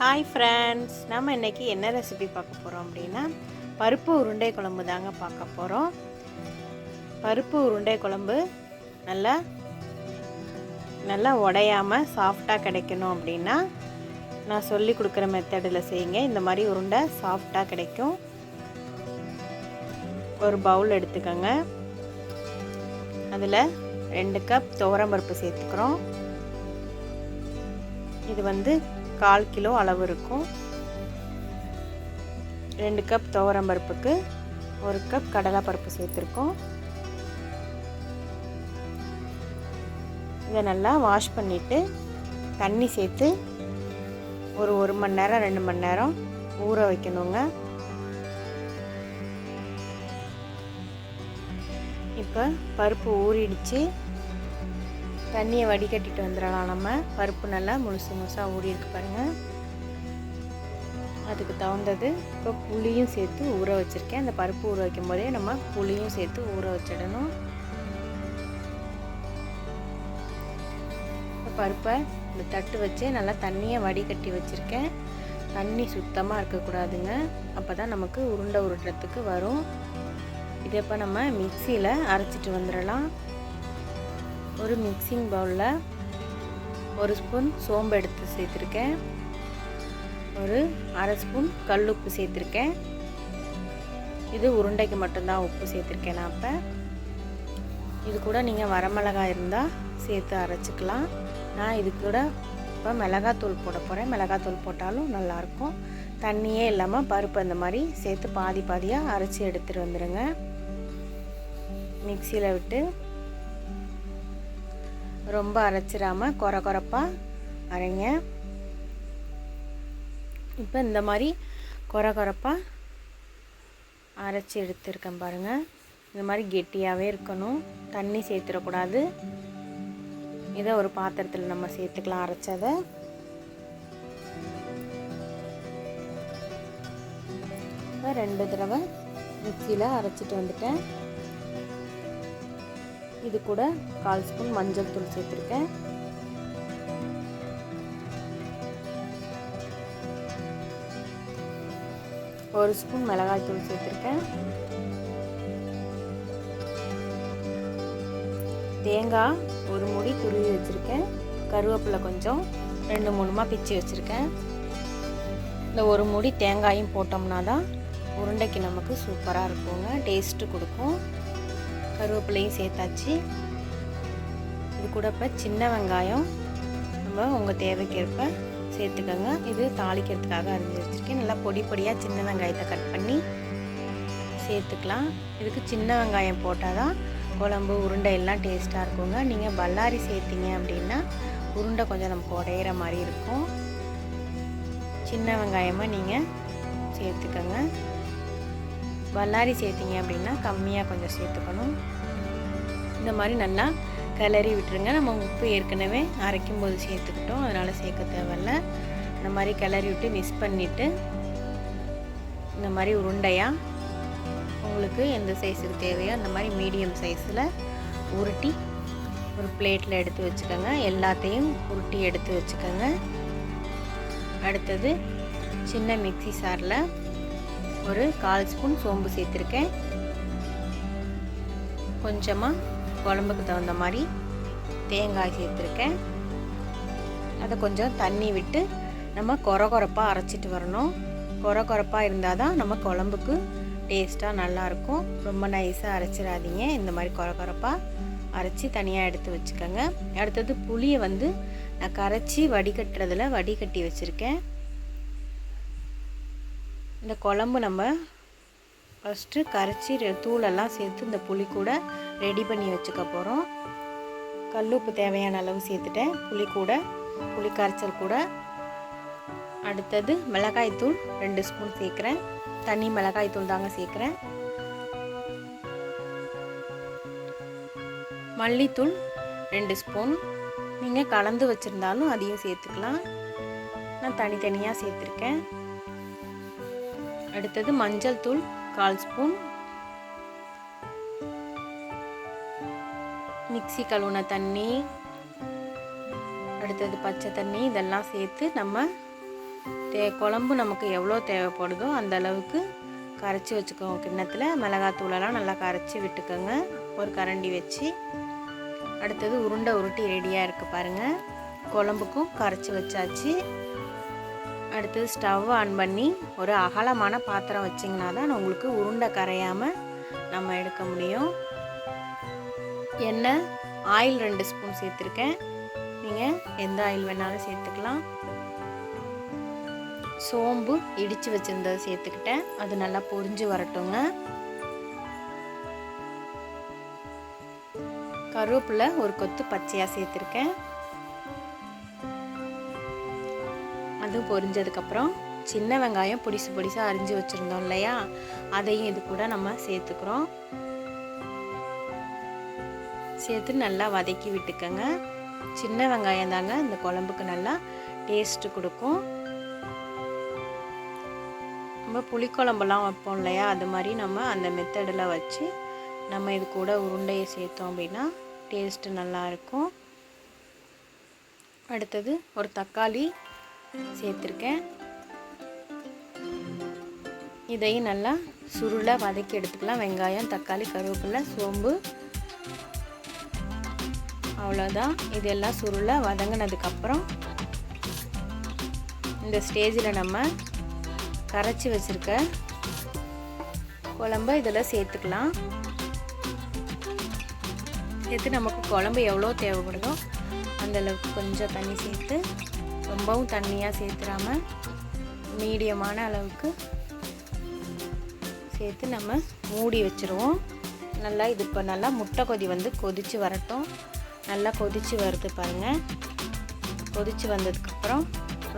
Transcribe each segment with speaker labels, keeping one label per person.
Speaker 1: Hi friends நம்ம இன்றைக்கி என்ன ரெசிபி பார்க்க போகிறோம் அப்படின்னா பருப்பு உருண்டை குழம்பு தாங்க பார்க்க போகிறோம் பருப்பு உருண்டை குழம்பு நல்லா நல்லா உடையாமல் சாஃப்டாக கிடைக்கணும் அப்படின்னா நான் சொல்லி கொடுக்குற மெத்தடில் செய்யுங்க. இந்த மாதிரி உருண்டை சாஃப்டாக கிடைக்கும். ஒரு பவுல் எடுத்துக்கோங்க. அதில் ரெண்டு கப் துவரம்பருப்பு சேர்த்துக்கிறோம். இது வந்து கால் கிலோ அளவு இருக்கும். ரெண்டு கப் துவரம்பருப்புக்கு ஒரு கப் கடலைப்பருப்பு சேர்த்துருக்கோம். இதை நல்லா வாஷ் பண்ணிவிட்டு தண்ணி சேர்த்து ஒரு ஒரு மணி நேரம் ரெண்டு மணி நேரம் ஊற வைக்கணுங்க. இப்போ பருப்பு ஊறிடுச்சு. தண்ணியை வடிகட்டிட்டு வந்துடலாம் நம்ம. பருப்பு நல்லா முழுசு முழுசாக ஊறி இருக்கு பாருங்கள் அதுக்கு தகுந்தது இப்போ புளியும் சேர்த்து ஊற வச்சுருக்கேன். அந்த பருப்பு ஊற வைக்கும் போதே நம்ம புளியும் சேர்த்து ஊற வச்சிடணும். இப்போ பருப்பை இந்த தட்டு வச்சு நல்லா தண்ணியை வடிகட்டி வச்சுருக்கேன். தண்ணி சுத்தமாக இருக்கக்கூடாதுங்க. அப்போ தான் நமக்கு உருண்டை உருட்டுறதுக்கு வரும். இதை இப்போ நம்ம மிக்சியில் அரைச்சிட்டு வந்துடலாம். ஒரு மிக்சிங் பவுலில் ஒரு ஸ்பூன் சோம்பு எடுத்து சேர்த்துருக்கேன். ஒரு அரை ஸ்பூன் கல் உப்பு சேர்த்துருக்கேன். இது உருண்டைக்கு மட்டும்தான் உப்பு சேர்த்துருக்கேன் நான் இப்போ. இது கூட நீங்கள் வரமிளகாய் இருந்தால் சேர்த்து அரைச்சிக்கலாம். நான் இது கூட இப்போ மிளகாத்தூள் போட போகிறேன். மிளகாத்தூள் போட்டாலும் நல்லாயிருக்கும். தண்ணியே இல்லாமல் பருப்பு அந்த மாதிரி சேர்த்து பாதி பாதியாக அரைச்சி எடுத்துகிட்டு வந்துடுங்க. மிக்சியில் விட்டு ரொம்ப அரைச்சிடாமல் குறை குறைப்பாக அரைங்க. இப்போ இந்த மாதிரி குறை குறைப்பாக அரைச்சி எடுத்துருக்கேன் பாருங்கள் இந்த மாதிரி கெட்டியாகவே இருக்கணும். தண்ணி சேர்த்துடக்கூடாது. இதை ஒரு பாத்திரத்தில் நம்ம சேர்த்துக்கலாம் அரைச்சதை. இப்போ ரெண்டு தடவை மிக்சியில் அரைச்சிட்டு வந்துட்டேன். இது கூட கால் ஸ்பூன் மஞ்சள் தூள் சேர்த்துருக்கேன். ஒரு ஸ்பூன் மிளகாய் தூள் சேர்த்துருக்கேன். தேங்காய் ஒரு முடி துருவி வச்சுருக்கேன். கருவேப்பிலை கொஞ்சம் ரெண்டு மூணுமா பிச்சு வச்சுருக்கேன். இந்த ஒரு முடி தேங்காயும் போட்டோம்னா தான் உருண்டைக்கு நமக்கு சூப்பராக இருக்குங்க. டேஸ்ட்டு கொடுக்கும். கருவேப்பிலையும் சேர்த்தாச்சு. இது கூட இப்போ சின்ன வெங்காயம். நம்ம உங்கள் தேவைக்கேற்ப சேர்த்துக்கோங்க. இது தாளிக்கிறதுக்காக அரிஞ்சு வச்சுருக்கேன். நல்லா பொடி பொடியாக சின்ன வெங்காயத்தை கட் பண்ணி சேர்த்துக்கலாம். இதுக்கு சின்ன வெங்காயம் போட்டால் தான் குழம்பு உருண்டை எல்லாம் டேஸ்ட்டாக இருக்குங்க. நீங்கள் பல்லாரி சேர்த்திங்க அப்படின்னா உருண்டை கொஞ்சம் நமக்கு உடையிற மாதிரி இருக்கும். சின்ன வெங்காயமாக நீங்கள் சேர்த்துக்கோங்க. வல்லாரி சேர்த்திங்க அப்படின்னா கம்மியாக கொஞ்சம் சேர்த்துக்கணும். இந்த மாதிரி நல்லா கிளறி விட்டுருங்க. நம்ம உப்பு ஏற்கனவே அரைக்கும் போது சேர்த்துக்கிட்டோம். அதனால் சேர்க்க தேவையில்ல. இந்த மாதிரி கிளறி விட்டு மிக்ஸ் பண்ணிவிட்டு இந்த மாதிரி உருண்டையாக உங்களுக்கு எந்த சைஸுக்கு தேவையோ அந்த மாதிரி மீடியம் சைஸில் உருட்டி ஒரு பிளேட்டில் எடுத்து வச்சுக்கோங்க. எல்லாத்தையும் உருட்டி எடுத்து வச்சுக்கோங்க. அடுத்தது சின்ன மிக்சி சாரில் ஒரு கால் ஸ்பூன் சோம்பு சேர்த்துருக்கேன். கொஞ்சமாக குழம்புக்கு தகுந்த மாதிரி தேங்காய் சேர்த்துருக்கேன். அதை கொஞ்சம் தண்ணி விட்டு நம்ம கொர கொரப்பாக அரைச்சிட்டு வரணும். கொர கொரப்பாக இருந்தால் தான் நம்ம குழம்புக்கு டேஸ்ட்டாக நல்லாயிருக்கும் ரொம்ப நைஸாக அரைச்சிடாதீங்க. இந்த மாதிரி கொர கொரப்பாக அரைச்சி தனியாக எடுத்து வச்சுக்கோங்க. அடுத்தது புளியை வந்து நான் கரைச்சி வடிகட்டுறதில் வடிகட்டி வச்சுருக்கேன். இந்த குழம்பு நம்ம ஃபஸ்ட்டு கரைச்சி தூளெல்லாம் சேர்த்து இந்த புளி கூட ரெடி பண்ணி வச்சுக்க போகிறோம் கல்லுப்பு தேவையான அளவு சேர்த்துட்டேன். புளி கூட புளி கரைச்சல் கூட. அடுத்தது மிளகாய்த்தூள் ரெண்டு ஸ்பூன் சேர்க்குறேன். தனி மிளகாய்த்தூள் தாங்க சேர்க்குறேன். மல்லித்தூள் ரெண்டு ஸ்பூன். நீங்கள் கலந்து வச்சுருந்தாலும் அதையும் சேர்த்துக்கலாம். நான் தனித்தனியாக சேர்த்துருக்கேன். அடுத்தது மஞ்சள் தூள் கால் ஸ்பூன். மிக்சி கழுவுன தண்ணி அடுத்தது பச்சை தண்ணி இதெல்லாம் சேர்த்து நம்ம தே குழம்பு நமக்கு எவ்வளோ தேவைப்படுதோ அந்த அளவுக்கு கரைச்சி வச்சுக்கோங்க. கிண்ணத்தில் மிளகாத்தூளெல்லாம் நல்லா கரைச்சி விட்டுக்கோங்க. ஒரு கரண்டி வச்சு. அடுத்தது உருண்டை உருட்டி ரெடியாக இருக்குது பாருங்கள் குழம்புக்கும் கரைச்சி வச்சாச்சு. அடுத்தது ஸ்டவ் ஆன் பண்ணி ஒரு அகலமான பாத்திரம் வச்சிங்கன்னா தான் உங்களுக்கு உருண்டை கரையாமல் நம்ம எடுக்க முடியும். எண்ணெய் ஆயில் ரெண்டு ஸ்பூன் சேர்த்துருக்கேன். நீங்கள் எந்த ஆயில் வேணாலும் சேர்த்துக்கலாம். சோம்பு இடித்து வச்சுருந்ததை சேர்த்துக்கிட்டேன். அது நல்லா பொரிஞ்சு வரட்டுங்க. கருவேப்பிலை ஒரு கொத்து பச்சையாக சேர்த்துருக்கேன். அது பொரிஞ்சதுக்கப்புறம் சின்ன வெங்காயம் பொடிசு பொடிசாக அரிஞ்சு வச்சுருந்தோம் இல்லையா? அதையும் இது கூட நம்ம சேர்த்துக்கிறோம். சேர்த்து நல்லா வதக்கி விட்டுக்கோங்க. சின்ன வெங்காயம் தாங்க இந்த குழம்புக்கு நல்லா டேஸ்ட்டு கொடுக்கும். நம்ம புளிக்குழம்பெல்லாம் வைப்போம் இல்லையா? அது மாதிரி நம்ம அந்த மெத்தடில் வச்சு நம்ம இது கூட உருண்டையை சேர்த்தோம் அப்படின்னா டேஸ்ட்டு நல்லாயிருக்கும் அடுத்தது ஒரு தக்காளி சேர்த்துருக்கேன். இதையும் நல்லா சுருளாக வதக்கி எடுத்துக்கலாம். வெங்காயம் தக்காளி கருவேப்பிலை சோம்பு. அவ்வளோதான் இதெல்லாம் சுருளாக வதங்கினதுக்கப்புறம் இந்த ஸ்டேஜில் நம்ம கரைச்சி வச்சுருக்க குழம்ப இதில் சேர்த்துக்கலாம். சேர்த்து நமக்கு குழம்பு எவ்வளோ தேவைப்படுதோ அந்தளவுக்கு கொஞ்சம் தண்ணி சேர்த்து ரொம்பவும் தண்ணியாக சேர்த்துறாம மீடியமான அளவுக்கு சேர்த்து நம்ம மூடி வச்சுருவோம். நல்லா இது இப்போ நல்லா முட்டை கொதி வந்து கொதித்து வரட்டும். நல்லா கொதித்து வருது பாருங்கள் கொதித்து வந்ததுக்கப்புறம்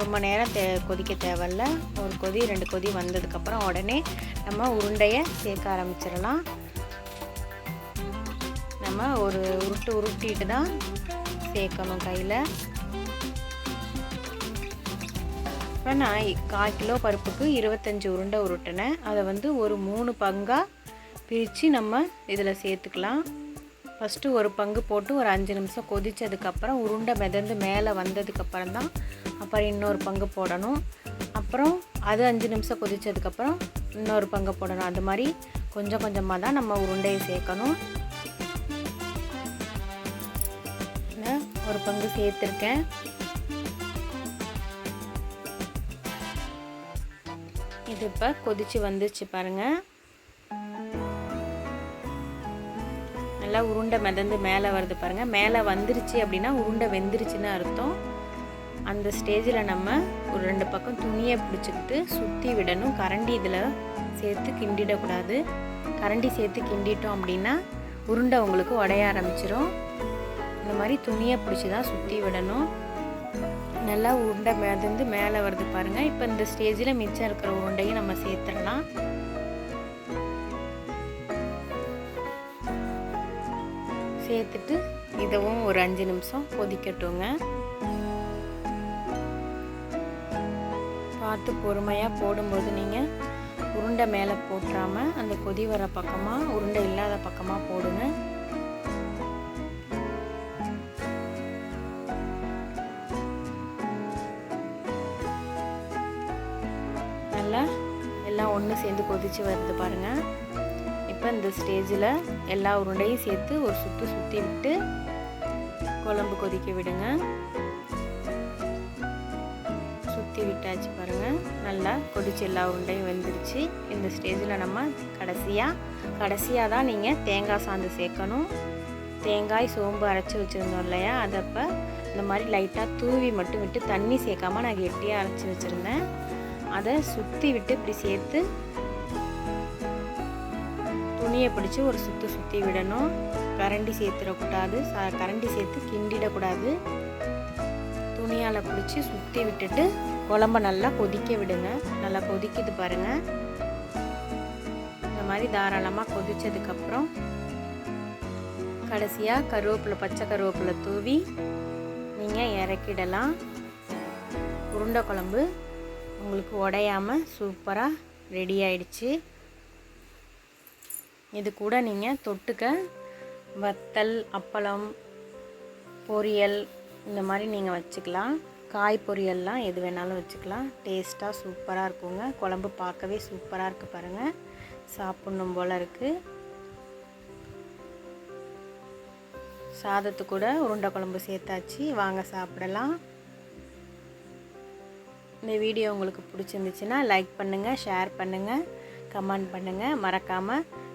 Speaker 1: ரொம்ப நேரம் தே கொதிக்க தேவையில்ல. ஒரு கொதி ரெண்டு கொதி வந்ததுக்கப்புறம் உடனே நம்ம உருண்டையை சேர்க்க ஆரம்பிச்சிடலாம். நம்ம ஒரு உருட்டு உருட்டிட்டு தான் சேர்க்கணும் கையில். இப்போ நான் கால் கிலோ பருப்புக்கு இருபத்தஞ்சி உருண்டை உருட்டினேன். அதை வந்து ஒரு மூணு பங்காக பிரித்து நம்ம இதில் சேர்த்துக்கலாம். ஃபஸ்ட்டு ஒரு பங்கு போட்டு ஒரு அஞ்சு நிமிஷம் கொதித்ததுக்கப்புறம் உருண்டை மிதந்து மேலே வந்ததுக்கப்புறம் தான் அப்புறம் இன்னொரு பங்கு போடணும். அப்புறம் அது அஞ்சு நிமிஷம் கொதித்ததுக்கப்புறம் இன்னொரு பங்கு போடணும். அது மாதிரி கொஞ்சம் கொஞ்சமாக தான் நம்ம உருண்டையை சேர்க்கணும். ஒரு பங்கு சேர்த்துருக்கேன். வந்து இப்போ கொதிச்சு வந்துருச்சு பாருங்கள் நல்லா உருண்டை மிதந்து மேலே வருது பாருங்கள் மேலே வந்துருச்சு அப்படின்னா உருண்டை வெந்துருச்சுன்னு அர்த்தம். அந்த ஸ்டேஜில் நம்ம ஒரு ரெண்டு பக்கம் துணியை பிடிச்சிக்கிட்டு சுற்றி விடணும். கரண்டி இதில் சேர்த்து கிண்டிடக்கூடாது. கரண்டி சேர்த்து கிண்டிட்டோம் அப்படின்னா உருண்டை உங்களுக்கு உடைய ஆரம்பிச்சிடும் இந்த மாதிரி துணியை பிடிச்சி தான் சுற்றி விடணும். நல்லா உருண்டை மிதந்து மேலே வருது பாருங்கள் இப்போ இந்த ஸ்டேஜில் மிச்சம் இருக்கிற உருண்டையும் நம்ம சேர்த்துடலாம். சேர்த்துட்டு இதுவும் ஒரு அஞ்சு நிமிஷம் கொதிக்கட்டுங்க. பார்த்து பொறுமையாக போடும்போது நீங்கள் உருண்டை மேலே போட்டுறாமல் அந்த கொதி வர பக்கமாக உருண்டை இல்லாத பக்கமாக போடுங்க. கொதித்து வருது பாருங்கள் இப்போ இந்த ஸ்டேஜில் எல்லா உருண்டையும் சேர்த்து ஒரு சுற்று சுற்றி விட்டு குழம்பு கொதிக்க விடுங்க. சுற்றி விட்டாச்சு பாருங்கள் நல்லா கொதிச்சு எல்லா உருண்டையும் வெந்துருச்சு. இந்த ஸ்டேஜில் நம்ம கடைசியாக கடைசியாக தான் நீங்கள் தேங்காய் சாந்து சேர்க்கணும். தேங்காய் சோம்பு அரைச்சி வச்சுருந்தோம் இல்லையா? அதப்போ இந்த மாதிரி லைட்டாக தூவி மட்டும் விட்டு தண்ணி சேர்க்காமல் நான் கெட்டியாக அரைச்சி வச்சுருந்தேன். அதை சுற்றி விட்டு இப்படி சேர்த்து துணியை பிடிச்சி ஒரு சுற்றி சுற்றி விடணும். கரண்டி சேர்த்துடக்கூடாது. ச கரண்டி சேர்த்து கிண்டிடக்கூடாது. துணியால் பிடிச்சி சுற்றி விட்டுட்டு குழம்ப நல்லா கொதிக்க விடுங்க. நல்லா கொதிக்குது பாருங்கள் இந்த மாதிரி தாராளமாக கொதித்ததுக்கப்புறம் கடைசியாக கருவேப்பிலை பச்சை கருவேப்பிலை தூவி நீங்கள் இறக்கிடலாம். உருண்டை குழம்பு உங்களுக்கு உடையாமல் சூப்பராக ரெடி ஆயிடுச்சு. இது கூட நீங்கள் தொட்டுக்க வத்தல் அப்பளம் பொரியல் இந்த மாதிரி நீங்கள் வச்சுக்கலாம். காய் பொரியல்லாம் எது வேணாலும் வச்சுக்கலாம். டேஸ்ட்டாக சூப்பராக இருக்குங்க. குழம்பு பார்க்கவே சூப்பராக இருக்குது பாருங்கள் சாப்பிட்ணும் போல் இருக்குது சாதத்து கூட உருண்டை குழம்பு சேர்த்தாச்சு. வாங்க சாப்பிடலாம். இந்த வீடியோ உங்களுக்கு பிடிச்சிருந்துச்சுன்னா லைக் பண்ணுங்கள் ஷேர் பண்ணுங்கள் கமெண்ட் பண்ணுங்கள் மறக்காமல்